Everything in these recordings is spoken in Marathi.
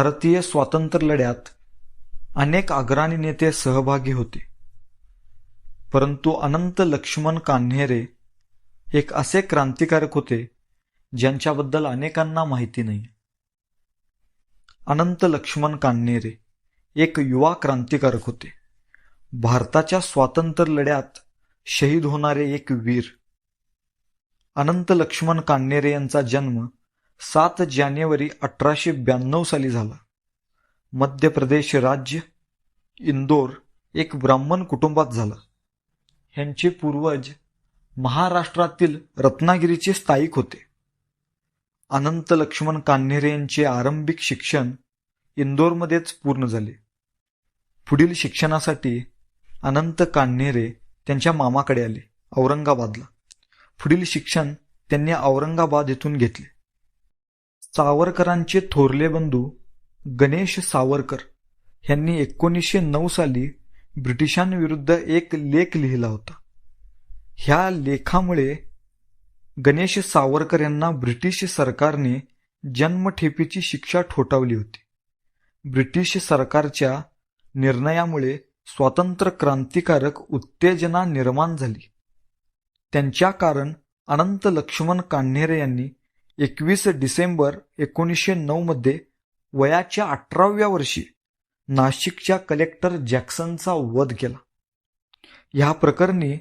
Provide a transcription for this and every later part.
भारतीय स्वातंत्र्य लढ्यात अनेक अग्रणी नेते सहभागी होते. परंतु अनंत लक्ष्मण कान्हेरे एक असे क्रांतिकारक होते ज्यांच्याबद्दल अनेकांना माहिती नाही. अनंत लक्ष्मण कान्हेरे एक युवा क्रांतिकारक होते. भारताच्या स्वातंत्र्य लढ्यात शहीद होणारे एक वीर. अनंत लक्ष्मण कान्हेरे यांचा जन्म सात जानेवारी अठराशे ब्याण्णव साली झाला. मध्य प्रदेश राज्य इंदोर एक ब्राह्मण कुटुंबात झाला. ह्यांचे पूर्वज महाराष्ट्रातील रत्नागिरीचे स्थायिक होते. अनंत लक्ष्मण कान्हेरे यांचे आरंभिक शिक्षण इंदोरमध्येच पूर्ण झाले. पुढील शिक्षणासाठी अनंत कान्हेरे त्यांच्या मामाकडे आले औरंगाबादला. पुढील शिक्षण त्यांनी औरंगाबाद येथून घेतले. सावरकरांचे थोरले बंधू गणेश सावरकर यांनी एकोणीसशे नऊ साली ब्रिटिशांविरुद्ध एक लेख लिहिला होता. ह्या लेखामुळे गणेश सावरकर यांना ब्रिटिश सरकारने जन्मठेपेची शिक्षा ठोठावली होती. ब्रिटिश सरकारच्या निर्णयामुळे स्वातंत्र्य क्रांतिकारक उत्तेजना निर्माण झाली. त्यांच्या कारण अनंत लक्ष्मण कान्हेरे यांनी एकवीस डिसेंबर एकोणीसशे नऊमध्ये वयाच्या अठराव्या वर्षी नाशिकच्या कलेक्टर जॅक्सनचा वध केला. ह्या प्रकरणी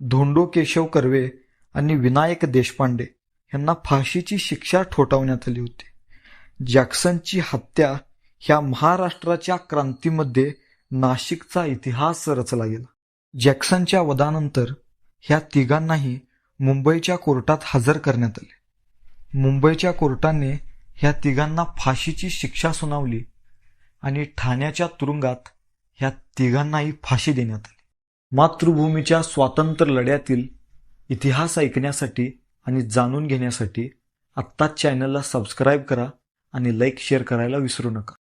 धोंडो केशव कर्वे आणि विनायक देशपांडे यांना फाशीची शिक्षा ठोठावण्यात आली होती. जॅक्सनची हत्या ह्या महाराष्ट्राच्या क्रांतीमध्ये नाशिकचा इतिहास रचला गेला. जॅक्सनच्या वधानंतर ह्या तिघांनाही मुंबईच्या कोर्टात हजर करण्यात आले. मुंबईच्या कोर्टाने ह्या तिघांना फाशीची शिक्षा सुनावली आणि ठाण्याच्या तुरुंगात ह्या तिघांनाही फाशी देण्यात आली. मातृभूमीच्या स्वातंत्र्य लढ्यातील इतिहास ऐकण्यासाठी आणि जाणून घेण्यासाठी आत्ताच चॅनलला सबस्क्राईब करा आणि लाईक शेअर करायला विसरू नका.